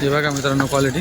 हे बघा मित्रांनो क्वालिटी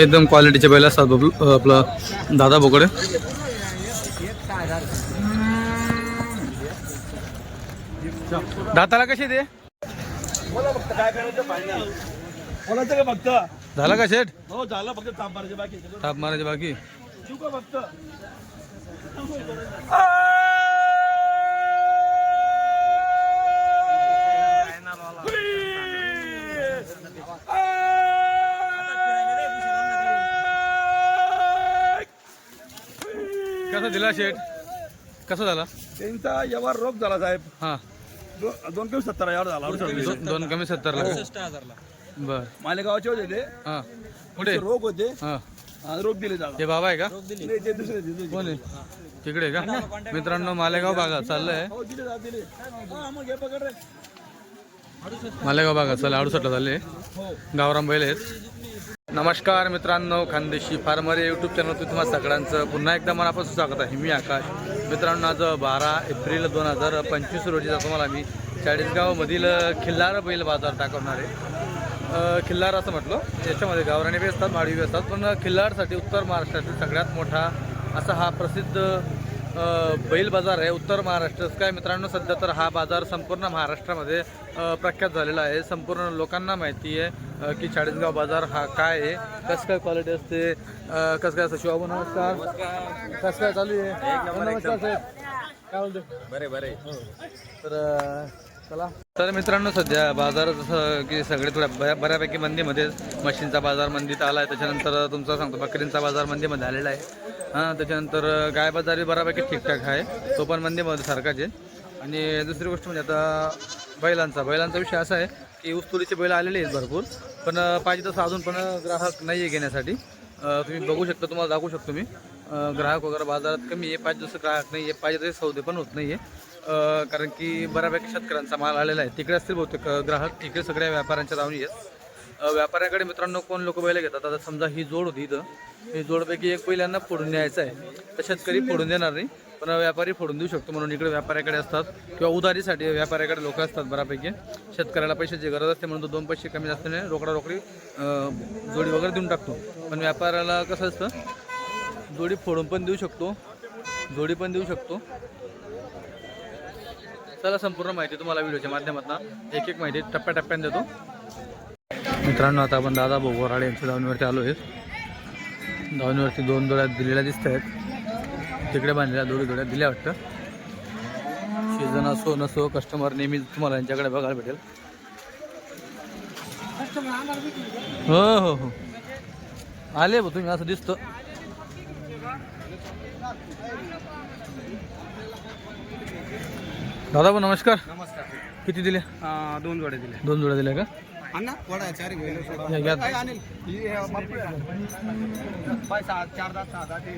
एकदम क्वालिटीचे बैल असतात आपलं दादा बोकडे. दाताला कसे फक्त झाला का शेठ हो झालं फक्त ताप मारायचे बाकी ताप मारायचे बाकी. का शेठ? कसा झाला? त्यांचा व्यवहार रोग झाला साहेब. हा. दो- दोन किलो सत्तर हजार झाला. दो- दोन कमी सत्तर ला बर. मालेगावचे होते ते. हा. कुठे? रोग होते. हा. आणि रोग दिले झाला ते बाबा आहे का? नाही ते दुसरे दुसरे. कोण आहे? तिकडे आहे का? मित्रांनो मालेगाव भागात चाललंय. हो दिले जा दिले. हा मग हे पकड रे. मालेगाव भागात चाललंय. अडुसष्टला झाले हो. गावराम बैल आहेत. नमस्कार मित्रांनो खानदेशी फार्मर यूट्यूब चॅनलवर तुम्हा सगळ्यांचं पुन्हा एकदा मनापासून स्वागत आहे. मी आकाश. मित्रांनो आज बारा एप्रिल दोन हजार पंचवीस रोजीचा तुम्हाला मी. चाळीसगावमधील खिल्लार बैल बाजार दाखवणार आहे. खिल्लार असं म्हटलं याच्यामध्ये गावराणी बी असतात माडवी बी असतात पण खिल्लारसाठी उत्तर महाराष्ट्रातील सगळ्यात मोठा असा हा प्रसिद्ध बैल बाजार आहे उत्तर महाराष्ट्र. काय मित्रांनो सध्या तर हा बाजार संपूर्ण महाराष्ट्रामध्ये प्रख्यात झालेला आहे. संपूर्ण लोकांना माहिती आहे की चाळीसगाव बाजार हा काय आहे कसं काय क्वालिटी असते कसं काय असं शिवाबू नमस्कार. कसं काय चालू आहे? नमस्कार साहेब. काय बोलतो बरे बरे. तर अ, चला. तर मित्रांनो सध्या बाजार जसं की सगळे थोड्या बऱ्या बऱ्यापैकी मंदीमध्ये म्हशींचा बाजार मंदीत आला आहे त्याच्यानंतर तुमचा सांगतो बकरींचा बाजार मंदीमध्ये आलेला आहे. हां त्याच्यानंतर गायबाजारही बऱ्यापैकी ठीकठाक आहे. तो पण मंदीमध्ये सारखाच आहे. आणि दुसरी गोष्ट म्हणजे आता बैलांचा बैलांचा विषय असा आहे की उस्तुरीचे बैल आलेले आहेत भरपूर. पण पाहिजे तसं अजून पण ग्राहक नाही आहे घेण्यासाठी तुम्ही बघू शकता तुम्हाला दाखवू शकतो मी. ग्राहक वगैरे बाजारात कमी आहे पाहिजे तसं ग्राहक नाही आहे पाहिजे तसे सौदे पण होत नाही आहे कारण की बऱ्यापैकी शेतकऱ्यांचा माल आलेला आहे. तिकडे असतील बहुतेक ग्राहक तिकडे सगळ्या व्यापाऱ्यांच्या दावणी आहेत. व्यापाऱ्याकडे मित्रांनो कोण लोक बैल घेतात? आता समजा ही जोड होती इथं. ही जोडपैकी एक बैलांना फोडून न्यायचं आहे. तर शेतकरी फोडून देणार नाही पण व्यापारी फोडून देऊ शकतो म्हणून इकडे व्यापाऱ्याकडे असतात किंवा उधारीसाठी व्यापाऱ्याकडे लोक असतात बऱ्यापैकी. शेतकऱ्याला पैशाची गरज असते म्हणून तो दोन पैसे कमी असताना रोकडा रोकडी जोडी वगैरे देऊन टाकतो. पण व्यापाऱ्याला कसं असतं जोडी फोडून पण देऊ शकतो जोडी पण देऊ शकतो. चला संपूर्ण माहिती तुम्हाला व्हिडिओच्या माध्यमातून एक एक माहिती टप्प्याटप्प्याने देतो. मित्रांनो आता आपण दादा भोगवराडे यांच्या दावणीवरती आलो आहे. दावणीवरती दोन दोड्या दिलेल्या दिसत आहेत तिकडे बांधलेल्या दोडी दोड्या दिल्या वाटतं. सीझन असो नसो कस्टमर नेहमी तुम्हाला यांच्याकडे बघायला भेटेल. हो हो हो. आले बघ तुम्ही असं दिसतं. दादा पण नमस्कार. नमस्कार. किती दिले? दोन जोडे दिले दोन जोड्या दिल्या का? अण्णा वडा चार या, घ्या. अनिल. पैसा चार दहा सहा दहा ते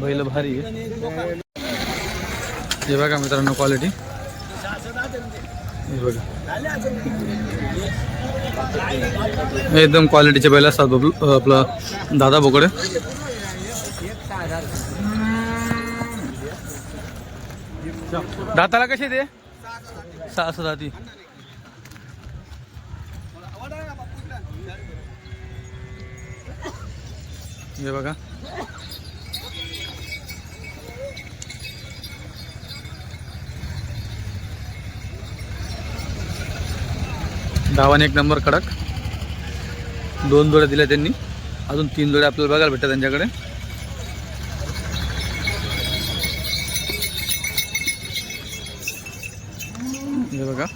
बैल भारी हे बघा मित्रांनो क्वालिटी हे बघा. एकदम क्वालिटीचे बैल असतात आपलं दादा बोकडे. दाताला कसे ते? सहा सहा दाती. हे बघा. धावाने एक नंबर कडक. दोन जोड्या दिल्या त्यांनी. अजून तीन जोड्या आपल्याला बघायला भेटतात त्यांच्याकडे. बघा.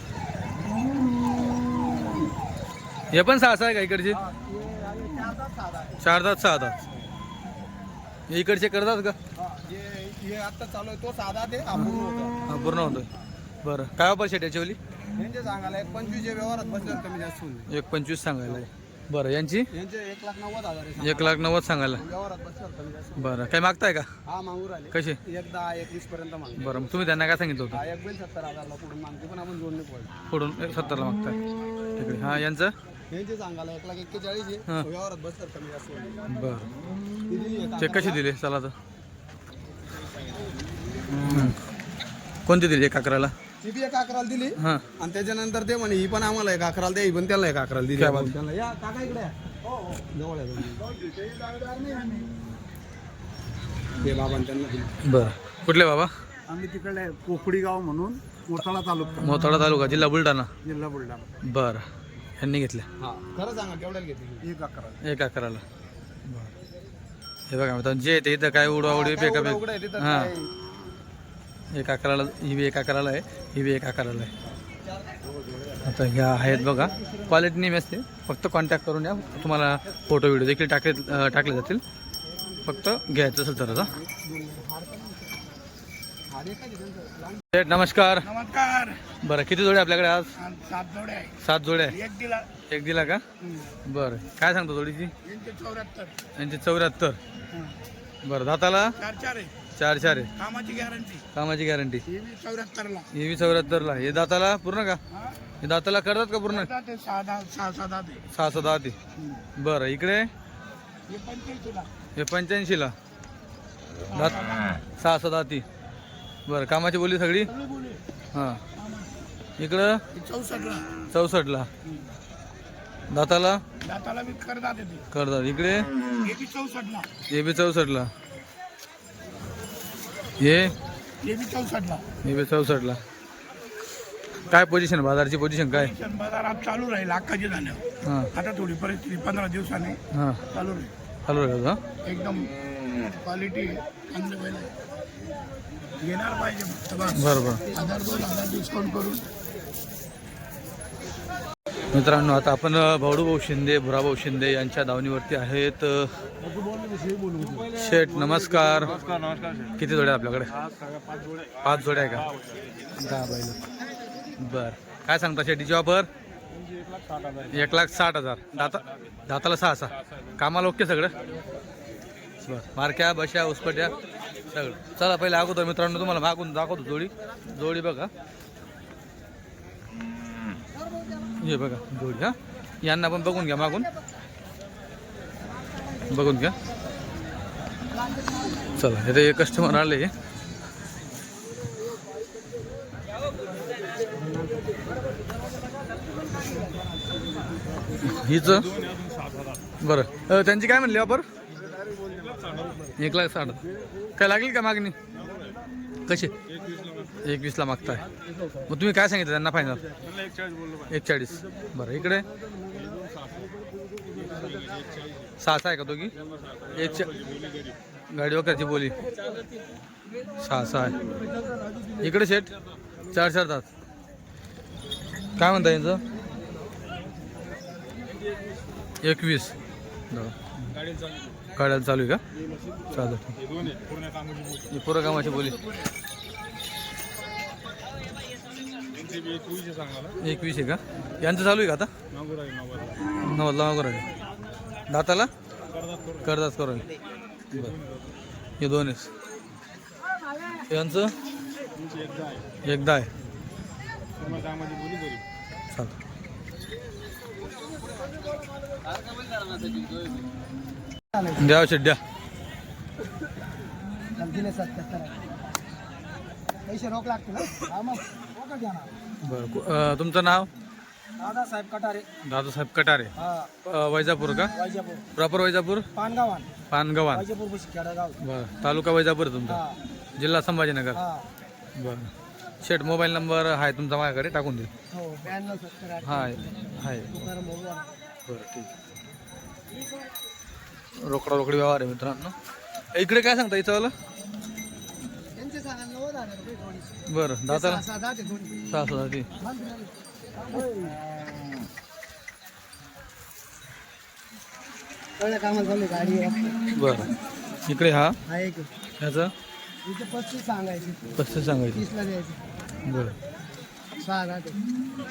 हे पण सहा सहा आहे का इकडचे? चार दात सहा दात हे इकडचे करतात का? हे आता चालू आहे तो साधा ते अपूर्ण होता पूर्ण होतोय. बरं. काय वापर शेट याच्यावली यांचे सांगायला एक पंचवीस व्यवहारात बसले कमी जास्त एक पंचवीस सांगायला आहे. बरं यांची? यांचे एक लाख नव्वद हजार आहे एक लाख नव्वद सांगायला. व्यवहारात बसल्यावर कमी जास्त. बरं काय मागताय का? हा मागूर आले कसे एक दहा एकवीस पर्यंत मागतो. बरं तुम्ही त्यांना काय सांगितलं होतं? हा एक बैल सत्तर हजारला पुढून मागते पण आपण जोडणे पडतो फोडून एक सत्तरला मागताय. तिकडे. हां यांचं? यांचे सांगायला एक लाख एक्केचाळीस हा. आहे व्यवहारात बसल्यावर कमी जास्त होईल बरं. ते कसे दिले चला तर हम्म. कोणते दिले एक अकराला? ती बी एक अकराला दिली. हां. आणि त्याच्यानंतर ते म्हणे ही पण आम्हाला एक अकराला द्या ही पण त्याला एक अकराला दिली. काय बात. त्यांना या काका इकडे या. जवळ आहे. तुम्ही. ते बाबांनी त्यांना दिली. बरं. कुठले बाबा? आम्ही तिकडे कोकडी गाव म्हणून मोठाळा तालुका. मोताळा तालुका जिल्हा बुलढाणा. जिल्हा बुलढाणा. बरं. यांनी घेतले हा खरं सांगा केवढ्याला घेतली एक अकरा एक अकराला. हे बघा मित्रांनो जे ते इथं काय उडवाउडी पेका उघडं- आहे तिथं हां. काय- एक अकराला ही बी एक अकराला आहे ही बी एक अकराला आहे. आता ह्या आहेत बघा. क्वालिटी नेहमी असते फक्त कॉन्टॅक्ट करून या. तुम्हाला फोटो व्हिडिओ देखील टाकले टाकले जातील. फक्त घ्यायचं असेल तर आता. नमस्कार. नमस्कार. बरं किती जोडे आपल्याकडे आज? सात जोडे आहे. सात जोडे एक दिला. एक दिला का? बरं. काय सांगतो जोडीची? यांचे चौऱ्याहत्तर. यांची चौऱ्याहत्तर. बरं दाताला? चार चार आहे. चार चार आहे. कामाची गॅरंटी. कामाची गॅरंटी. ही चौऱ्याहत्तरला. हे बी चौऱ्याहत्तरला. हे दाताला पूर्ण का? हे? दाताला करतात का पूर्ण? ते सहा दहा सहा सहा दहा ते. सहा सहा दहा ते. बरं इकडे? हे पंच्याऐंशीला. हे पंच्याऐंशीला. दात सहा सहा दहा ती. बरं कामाची बोली सगळी? सगळी बोली. हां. इकडं? हे चौसष्टला. चौसष्टला. दाताला? दाताला बी करतात येते करतात. इकडे? हे बी चौसष्टला. हे बी चौसष्टला. हे हे बी चौसष्टला. हे बी चौसष्टला. काय पोझिशन बाजारची पोझिशन काय? बाजारात चालू राहील अक्काचे झाल्यावर हां. आता थोडी परिस्थिती पंधरा दिवसाने हां. चालू राहील. चालू राहतो हां एकदम क्वालिटी चांगली. घेणार पाहिजे फक्त बस बरं बरं हजार दोन हजार डिस्काउंट करून मित्रांनो आता आपण भाऊ शिंदे भुराभाऊ शिंदे यांच्या दावणीवरती आहेत शेठ नमस्कार. किती जोड्या आपल्याकडे? पाच जोड्या आहे का? दहा बैल. बर. काय सांगता शेटीची ऑफर? एक लाख साठ हजार. दाता दाताला सहा सहा. कामाला ओके सगळं? बर. मारक्या बशा उसपट्या सगळं. चला पहिले अगोदर मित्रांनो तुम्हाला मागून दाखवतो जोडी. जोडी बघा. हे बघा जोडी हा. यांना पण बघून घ्या मागून. बघून घ्या. चला हे ते कस्टमर आले हिच? बरं. त्यांची काय म्हणली ऑफर एक लाख साठ काय लागली का मागणी? कशी? एकवीसला मागताय. मग तुम्ही काय सांगितलं त्यांना फायनल एक चाळीस बरं इकडे? सहासा आहे का दोघी? एक गाडीवर गाडी वगैरेची बोली. सहासा आहे. इकडे शेट चार चार तास काय म्हणता यांचं? एकवीस. बरं. गाड्याला चालू आहे का? चालेल पूर्ण कामाची बोली. एकवीस आहे का? यांचं चालू आहे का आता? नवदला मागून राहिले दाताला? करतात करून. बरं. हे दोन आहे यांचं? एकदा आहे. चालतं द्या शेड्या पैसे रोख लागते बरं तुमचं नाव? दादासाहेब कटारे. दादासाहेब कटारे. हा. अं, वैजापूर का? वायजापूर प्रॉपर वैजापूर? पानगावान. पानगवान. खेडेगाव. बरं तालुका वैजापूर तुमचा? हा. जिल्हा संभाजीनगर? हा. बरं. शेट मोबाईल नंबर आहे तुमचा माझ्याकडे टाकून हो ब्याण्णव सत्तर आठ. हाय तुकाराम भाऊ वाला. बरं ठीक रोकडा रोकडी व्यवहार आहे मित्रांनो. इकडे काय सांगता इथं त्यांचे सांगा नव्वद हजार रुपये थोडीशी. बरं दाताला? सहा- सहा ते. बरं. इकडे हा. ह्याचं? पस्तीस सांगायचे. पस्तीस सांगायचं. बरं.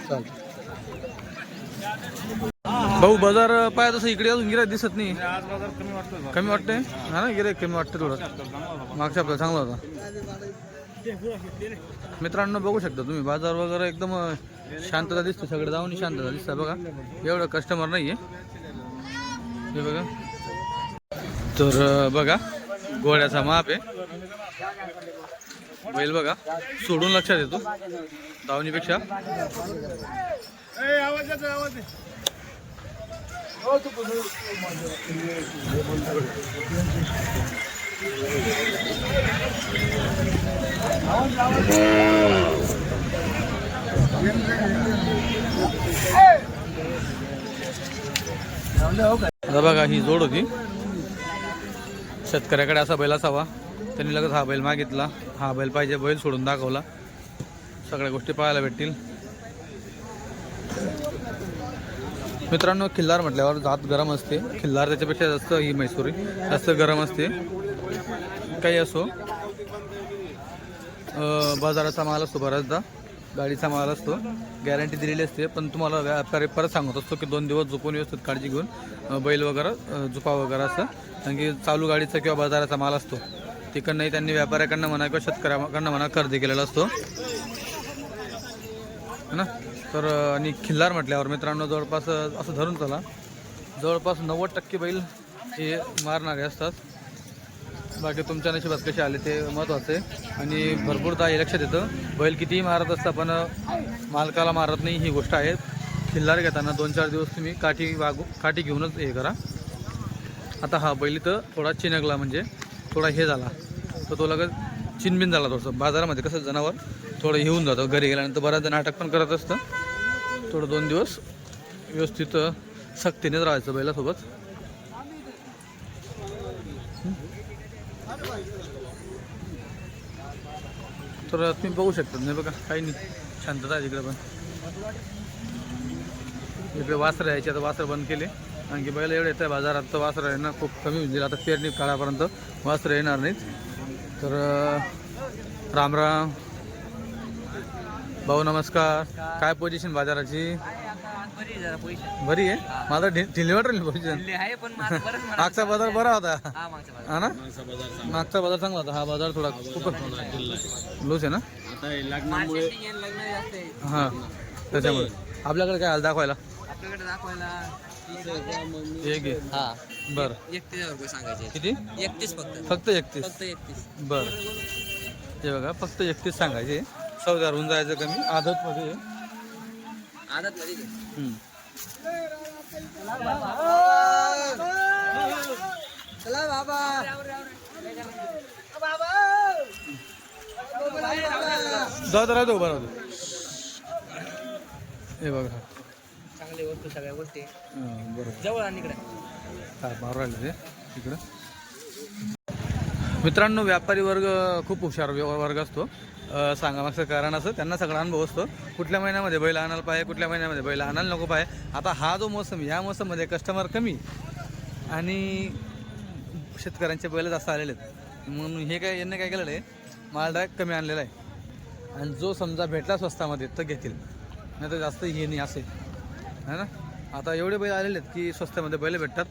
चालतं भाऊ बाजार पाय तसं इकडे अजून गिरायक दिसत नाही. आज बाजार कमी वाटतोय कमी वाटते हा ना गिरायक कमी वाटतं थोडं. मागच्या आपला चांगला होता. मित्रांनो बघू शकता तुम्ही बाजार वगैरे एकदम शांतता दिसतो सगळं जाऊन शांतता दिसतं बघा. एवढं कस्टमर नाही आहे हे बघा. तर बघा घोड्याचा माप आहे. बैल बघा सोडून लक्षात येतो. दावणीपेक्षा आवाज बघा ही जोड होती. शेतकऱ्याकडे असा बैल असावा. त्यांनी लगेच हा बैल मागितला. हा बैल पाहिजे बैल सोडून दाखवला. सगळ्या गोष्टी पाहायला भेटतील. मित्रांनो खिल्लार म्हटल्यावर जात गरम असते. खिल्लार त्याच्यापेक्षा जास्त ही मैसुरी जास्त गरम असते. काही असो. बाजाराचा माल असतो बऱ्याचदा. गाडीचा माल असतो. गॅरंटी दिलेली असते पण तुम्हाला व्यापारी परत सांगत असतो की दोन दिवस झोपून व्यवस्थित काळजी घेऊन बैल वगैरे झुपा वगैरे असं. कारण की चालू गाडीचा किंवा बाजाराचा माल असतो. तिकडनंही त्यांनी व्यापाऱ्याकडनं म्हणा किंवा शेतकऱ्याकडनं म्हणा खरेदी केलेला असतो. है ना? तर आणि खिल्लार म्हटल्यावर मित्रांनो जवळपास असं धरून चला. जवळपास नव्वद टक्के बैल हे मारणारे असतात. बाकी तुमच्या नशिबात कसे आले ते महत्त्वाचं आहे आणि भरपूरदा हे लक्षात येतं बैल कितीही मारत असता पण मालकाला मारत नाही ही गोष्ट आहे. खिल्लार घेताना दोन चार दिवस तुम्ही काठी वागू काठी घेऊनच हे करा. आता हा बैल तर थोडा चिनकला म्हणजे थोडा हे झाला. तर तो लगेच चिनबिन झाला थोडंसं. बाजारामध्ये कसं जनावर थोडं हे होऊन जातं घरी गेल्यानंतर बऱ्याचदा नाटक पण करत असतं. थोडं दोन दिवस व्यवस्थित सक्तीनेच राहायचं बैलासोबत. तर तुम्ही बघू शकता नाही बघा काही नाही. शांतता आहे इकडे पण. इकडे वासरं यायचे आता वासरं बंद केले. आणखी बैल एवढं येतं आहे बाजारात तर वासरं येणं खूप कमी होऊन जाईल आता पेरणी काळापर्यंत वासरं येणार नाहीत. तर राम राम. भाऊ नमस्कार. काय पोझिशन बाजाराची? बरी आहे माझा ढिली वाटली पोझिशन. आहे पण. मागचा बाजार बरा होता. हा ना? मागचा बाजार चांगला होता. हा बाजार थोडा खूप लूज आहे ना? आहे. हां. त्याच्यामुळे. आपल्याकडे काय आलं दाखवायला? आपल्याकडे दाखवायला. एक आहे हा. बरं. एकतीस रुपये सांगायचे. किती? एकतीस फक्त. फक्त एकतीस. फक्त एकतीस. बरं. हे बघा फक्त एकतीस सांगायचे. चौदा होऊन जायचं कमी. आदतमध्ये आहे. आदत मध्ये. चला बाबा. जाऊ तर राहतो बरं हे बघा. चांगली वस्तू सगळ्या गोष्टी. हां, बरं जवळ आणि इकडे. काय मारू राहिले ते इकडं. मित्रांनो व्यापारी वर्ग खूप हुशार वर्ग असतो. अं, सांगामागचं कारण असं त्यांना सगळा अनुभव असतो. कुठल्या महिन्यामध्ये बैल आणायला पाहिजे कुठल्या महिन्यामध्ये बैल आणायला नको पाहिजे. आता हा जो मोसम आहे, या मोसममध्ये कस्टमर कमी आणि शेतकऱ्यांचे बैल जास्त आलेले आहेत. म्हणून हे काय यांनी काय केलेलं आहे माल डायरेक्ट कमी आणलेला आहे. आणि जो समजा भेटला स्वस्तामध्ये तर घेतील. नाही तर जास्त हे नाही असे. है ना? आता एवढे बैल आलेले आहेत की स्वस्तामध्ये बैल भेटतात.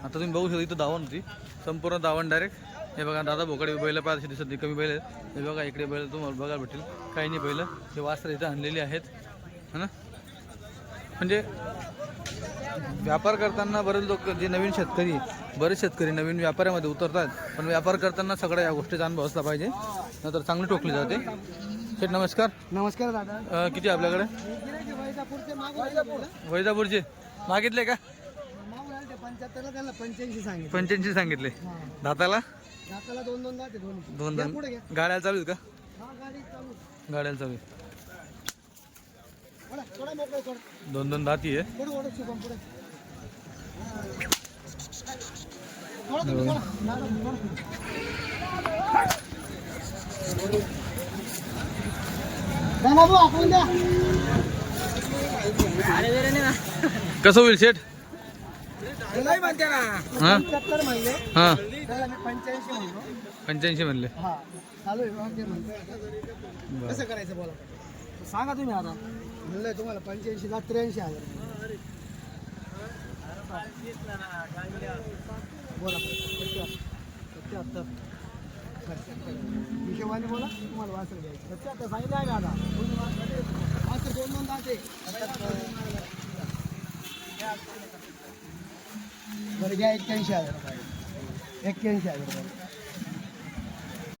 आता तुम्ही बघू शकता इथं दावण होती. संपूर्ण दावण डायरेक्ट हे बघा दादा भोकडे बैल पाहिजे दिसत नाही कमी बैल हे बघा इकडे बैल तुम्हाला बघायला भेटेल. काही नाही बैल हे वास्त्र इथं आणलेली आहेत. है ना? म्हणजे व्यापार करताना बरेच लोक जे नवीन शेतकरी बरेच शेतकरी नवीन व्यापारामध्ये उतरतात पण व्यापार करताना सगळ्या या गोष्टीचा अनुभव असला पाहिजे नंतर चांगली टोकली जाते. शेठ नमस्कार. नमस्कार दादा. किती आपल्याकडे? वैजापूरचे. मागितले का? पंच्याऐंशी सांगितले. दाताला? दोन दोन दाते दोन दोन दोन. पुढे घ्या. गाड्या चालू आहेत का? हा गाडी चालू. गाड्याला चालू आहेत. थोडा थोडा मोकळं सोड दोन दोन दाती आहे. पुढे ओढत शुभम पुढे. थोडा तुम्ही, थोडा. दादा, थोडा. दादा भाऊ, आपण द्या. अरे वेरे नाही ना कसं होईल शेठ? नाही म्हणते ना. हां? पंच्याहत्तर म्हणले. हां. त्याला मी पंच्याऐंशी म्हणलो. पंच्याऐंशी म्हणले. हा. चालू आहे मग ते म्हणतो कसं करायचं बोला. सांगा तुम्ही आता. म्हणलंय तुम्हाला पंच्याऐंशी लाख त्र्याऐंशी हजार. बोला सत्याहत्तर. हिशोबाने बोला तुम्हाला वासर द्यायचं सत्याहत्तर सांगितलं आहे आता? वासर दोन दोन दाते बरं घ्या एक्क्याऐंशी हजार रुपये. एक्क्याऐंशी हजार रुपये.